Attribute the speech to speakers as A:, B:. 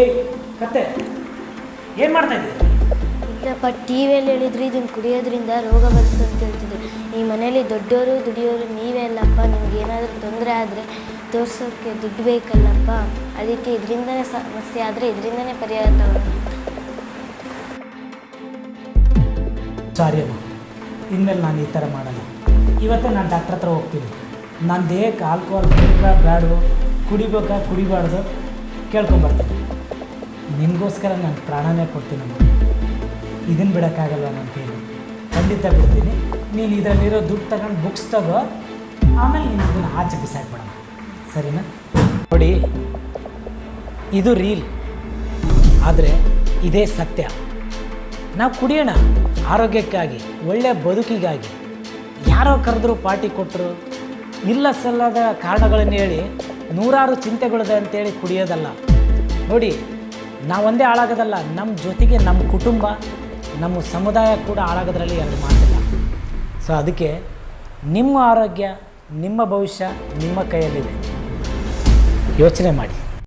A: ಏಯ್ ಕತ್ತೆ ಏನು ಮಾಡ್ತಾ ಇದ್ದೀರಿ?
B: ಇಲ್ಲಪ್ಪ ಟಿ ವಿಯಲ್ಲಿ ಹೇಳಿದ್ರು ಇದನ್ನು ಕುಡಿಯೋದ್ರಿಂದ ರೋಗ ಬರುತ್ತೆ ಅಂತ ಹೇಳ್ತಿದ್ರು. ಈ ಮನೇಲಿ ದೊಡ್ಡವರು ದುಡಿಯೋರು ನೀವೇ ಅಲ್ಲಪ್ಪ ನಿಮ್ಗೆ ಏನಾದರೂ ತೊಂದರೆ ಆದರೆ ತೋರ್ಸೋಕ್ಕೆ ದುಡ್ಡು ಬೇಕಲ್ಲಪ್ಪ. ಅದಕ್ಕೆ ಇದರಿಂದನೇ ಸಮಸ್ಯೆ ಆದರೆ ಇದರಿಂದನೇ ಪರಿಹಾರ ತಗೊಳ್ಳೋಣ
A: ಸಾರಿ ಅಮ್ಮ. ಇನ್ಮೇಲೆ ನಾನು ಈ ಥರ ಮಾಡಲ್ಲ. ಇವತ್ತೇ ನಾನು ಡಾಕ್ಟ್ರ್ ಹತ್ರ ಹೋಗ್ತೀನಿ. ನನ್ನ ದೇಹಕ್ಕೆ ಆಲ್ಕೋಹಾಲ್ ಬೇಕಾ ಬ್ಯಾಡು ಕುಡಿಬೇಕಾ ಕುಡಿಬಾರ್ದು ಕೇಳ್ಕೊಂಬರ್ತೀನಿ ನಿಮಗೋಸ್ಕರ ನಾನು ಪ್ರಾಣನೇ ಕೊಡ್ತೀನಮ್ಮ ಇದನ್ನು ಬಿಡೋಕ್ಕಾಗಲ್ಲ ನನ್ನ ಕೈಲಿ ಖಂಡಿತ ಬಿಡ್ತೀನಿ. ನೀನು ಇದರಲ್ಲಿರೋ ದುಡ್ಡು ತಗೊಂಡು ಬುಕ್ಸ್ ತಗೋ. ಆಮೇಲೆ ನೀನು ಇದನ್ನು ಆಚೆ ಬಿಸಾಕ್ಬೇಡ. ಸರಿನಾ? ನೋಡಿ, ಇದು ರೀಲ್ ಆದರೆ ಇದೇ ಸತ್ಯ. ನಾವು ಕುಡಿಯೋಣ. ಆರೋಗ್ಯಕ್ಕಾಗಿ ಒಳ್ಳೆಯ ಬದುಕಿಗಾಗಿ. ಯಾರೋ ಕರೆದ್ರು ಪಾರ್ಟಿ ಕೊಟ್ಟರು ಇಲ್ಲ ಸಲ್ಲದ ಕಾರಣಗಳನ್ನು ಹೇಳಿ ನೂರಾರು ಚಿಂತೆಗಳಿದೆ ಅಂತೇಳಿ ಕುಡಿಯೋದಲ್ಲ. ನೋಡಿ ನಾವೊಂದೇ ಹಾಳಾಗೋದಲ್ಲ ನಮ್ಮ ಜೊತೆಗೆ ನಮ್ಮ ಕುಟುಂಬ, ನಮ್ಮ ಸಮುದಾಯ ಕೂಡ ಹಾಳಾಗೋದ್ರಲ್ಲಿ ಎರಡು ಮಾತಿಲ್ಲ ಸೊ ಅದಕ್ಕೆ ನಿಮ್ಮ ಆರೋಗ್ಯ, ನಿಮ್ಮ ಭವಿಷ್ಯ ನಿಮ್ಮ ಕೈಯಲ್ಲಿದೆ. ಯೋಚನೆ ಮಾಡಿ.